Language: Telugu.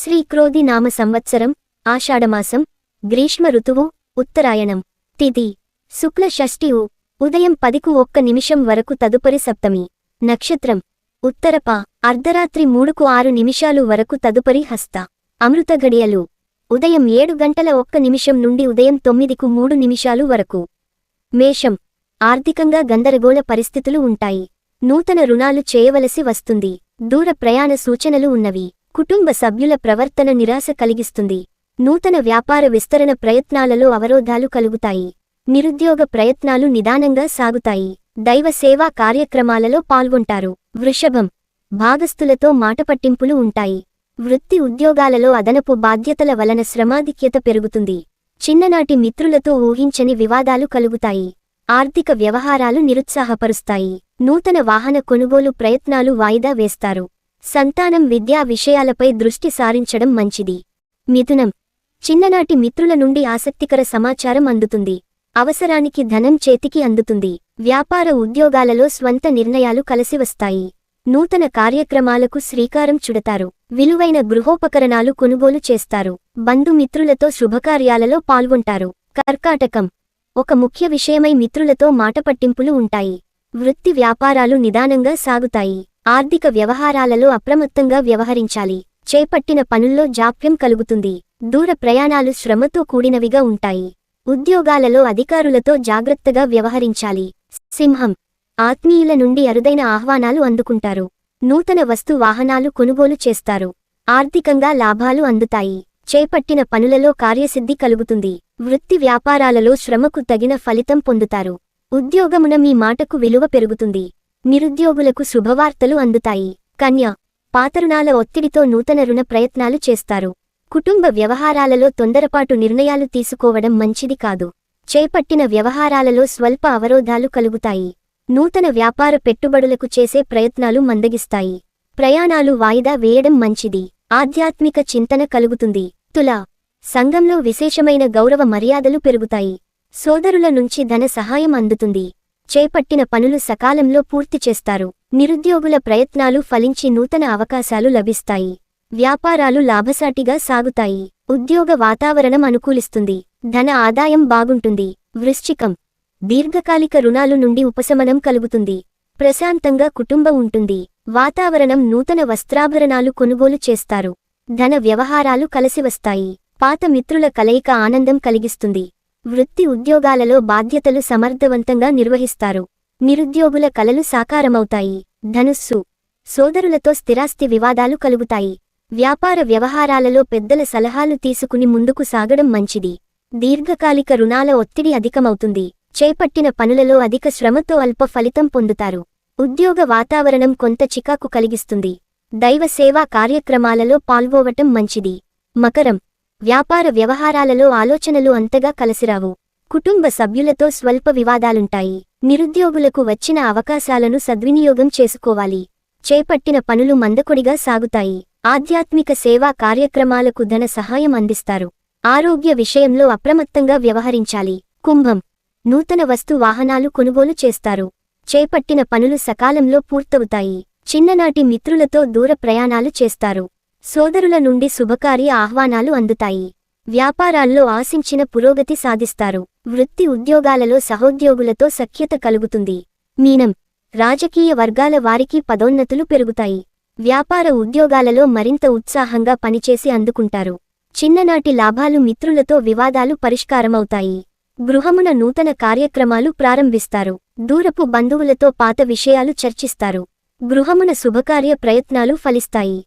శ్రీక్రోధి నామ సంవత్సరం ఆషాఢమాసం గ్రీష్మ ఋతువు ఉత్తరాయణం తిథి శుక్ల షష్ఠివు ఉదయం పదికు ఒక్క నిమిషం వరకు తదుపరి సప్తమి నక్షత్రం ఉత్తరప అర్ధరాత్రి మూడుకు ఆరు నిమిషాలు వరకు తదుపరి హస్త అమృత గడియలు ఉదయం ఏడు గంటల ఒక్క నిమిషం నుండి ఉదయం తొమ్మిదికు మూడు నిమిషాలు వరకు మేషం ఆర్థికంగా గందరగోళ పరిస్థితులు ఉంటాయి నూతన రుణాలు చేయవలసి వస్తుంది దూర ప్రయాణ సూచనలు ఉన్నవి. కుటుంబ సభ్యుల ప్రవర్తన నిరాశ కలిగిస్తుంది. నూతన వ్యాపార విస్తరణ ప్రయత్నాలలో అవరోధాలు కలుగుతాయి. నిరుద్యోగ ప్రయత్నాలు నిదానంగా సాగుతాయి. దైవ సేవా కార్యక్రమాలలో పాల్గొంటారు. వృషభం. భాగస్థులతో మాటపట్టింపులు ఉంటాయి. వృత్తి ఉద్యోగాలలో అదనపు బాధ్యతల వలన శ్రమాధిక్యత పెరుగుతుంది. చిన్ననాటి మిత్రులతో ఊహించని వివాదాలు కలుగుతాయి. ఆర్థిక వ్యవహారాలు నిరుత్సాహపరుస్తాయి. నూతన వాహన కొనుగోలు ప్రయత్నాలు వాయిదా వేస్తారు. సంతానం విద్యా విషయాలపై దృష్టి సారించడం మంచిది. మిథునం. చిన్ననాటి మిత్రుల నుండి ఆసక్తికర సమాచారం అందుతుంది. అవసరానికి ధనం చేతికి అందుతుంది. వ్యాపార ఉద్యోగాలలో స్వంత నిర్ణయాలు కలిసివస్తాయి. నూతన కార్యక్రమాలకు శ్రీకారం చుడతారు. విలువైన గృహోపకరణాలు కొనుగోలు చేస్తారు. బంధుమిత్రులతో శుభకార్యాలలో పాల్గొంటారు. కర్కాటకం. ఒక ముఖ్య విషయమై మిత్రులతో మాటపట్టింపులు ఉంటాయి. వృత్తి వ్యాపారాలు నిదానంగా సాగుతాయి. ఆర్థిక వ్యవహారాలలో అప్రమత్తంగా వ్యవహరించాలి. చేపట్టిన పనుల్లో జాప్యం కలుగుతుంది. దూర ప్రయాణాలు శ్రమతో కూడినవిగా ఉంటాయి. ఉద్యోగాలలో అధికారులతో జాగ్రత్తగా వ్యవహరించాలి. సింహం. ఆత్మీయుల నుండి అరుదైన ఆహ్వానాలు అందుకుంటారు. నూతన వస్తు వాహనాలు కొనుగోలు చేస్తారు. ఆర్థికంగా లాభాలు అందుతాయి. చేపట్టిన పనులలో కార్యసిద్ధి కలుగుతుంది. వృత్తి వ్యాపారాలలో శ్రమకు తగిన ఫలితం పొందుతారు. ఉద్యోగమున మీ మాటకు విలువ పెరుగుతుంది. నిరుద్యోగులకు శుభవార్తలు అందుతాయి. కన్య పాతరుణాల ఒత్తిడితో నూతన రుణ ప్రయత్నాలు చేస్తారు. కుటుంబ వ్యవహారాలలో తొందరపాటు నిర్ణయాలు తీసుకోవడం మంచిది కాదు. చేపట్టిన వ్యవహారాలలో స్వల్ప అవరోధాలు కలుగుతాయి. నూతన వ్యాపార పెట్టుబడులకు చేసే ప్రయత్నాలు మందగిస్తాయి. ప్రయాణాలు వాయిదా వేయడం మంచిది. ఆధ్యాత్మిక చింతన కలుగుతుంది. తులా సంఘంలో విశేషమైన గౌరవ మర్యాదలు పెరుగుతాయి. సోదరుల నుంచి ధన సహాయం అందుతుంది. చేపట్టిన పనులు సకాలంలో పూర్తి చేస్తారు. నిరుద్యోగుల ప్రయత్నాలు ఫలించి నూతన అవకాశాలు లభిస్తాయి. వ్యాపారాలు లాభసాటిగా సాగుతాయి. ఉద్యోగ వాతావరణం అనుకూలిస్తుంది. ధన ఆదాయం బాగుంటుంది. వృశ్చికం. దీర్ఘకాలిక రుణాలు నుండి ఉపశమనం కలుగుతుంది. ప్రశాంతంగా కుటుంబం ఉంటుంది. వాతావరణం నూతన వస్త్రాభరణాలు కొనుగోలు చేస్తారు. ధన వ్యవహారాలు కలిసివస్తాయి పాత మిత్రుల కలయిక ఆనందం కలిగిస్తుంది. వృత్తి ఉద్యోగాలలో బాధ్యతలు సమర్థవంతంగా నిర్వహిస్తారు. నిరుద్యోగుల కలలు సాకారమవుతాయి. ధనుస్సు. సోదరులతో స్థిరాస్తి వివాదాలు కలుగుతాయి. వ్యాపార వ్యవహారాలలో పెద్దల సలహాలు తీసుకుని ముందుకు సాగడం మంచిది. దీర్ఘకాలిక రుణాల ఒత్తిడి అధికమవుతుంది. చేపట్టిన పనులలో అధిక శ్రమతో అల్ప ఫలితం పొందుతారు. ఉద్యోగ వాతావరణం కొంత చికాకు కలిగిస్తుంది. దైవ సేవా కార్యక్రమాలలో పాల్గొవటం మంచిది. మకరం. వ్యాపార వ్యవహారాలలో ఆలోచనలు అంతగా కలసిరావు. కుటుంబ సభ్యులతో స్వల్ప వివాదాలుంటాయి. నిరుద్యోగులకు వచ్చిన అవకాశాలను సద్వినియోగం చేసుకోవాలి. చేపట్టిన పనులు మందకొడిగా సాగుతాయి. ఆధ్యాత్మిక సేవా కార్యక్రమాలకు ధన సహాయం అందిస్తారు. ఆరోగ్య విషయంలో అప్రమత్తంగా వ్యవహరించాలి. కుంభం. నూతన వస్తు వాహనాలు కొనుగోలు చేస్తారు. చేపట్టిన పనులు సకాలంలో పూర్తవుతాయి. చిన్ననాటి మిత్రులతో దూర ప్రయాణాలు చేస్తారు. సోదరుల నుండి శుభకార్య ఆహ్వానాలు అందుతాయి. వ్యాపారాల్లో ఆశించిన పురోగతి సాధిస్తారు. వృత్తి ఉద్యోగాలలో సహోద్యోగులతో సఖ్యత కలుగుతుంది. మీనం. రాజకీయ వర్గాల వారికి పదోన్నతులు పెరుగుతాయి. వ్యాపార ఉద్యోగాలలో మరింత ఉత్సాహంగా పనిచేసి అందుకుంటారు. చిన్ననాటి లాభాలు మిత్రులతో వివాదాలు పరిష్కారమవుతాయి. గృహమున నూతన కార్యక్రమాలు ప్రారంభిస్తారు. దూరపు బంధువులతో పాత విషయాలు చర్చిస్తారు. గృహమున శుభకార్య ప్రయత్నాలు ఫలిస్తాయి.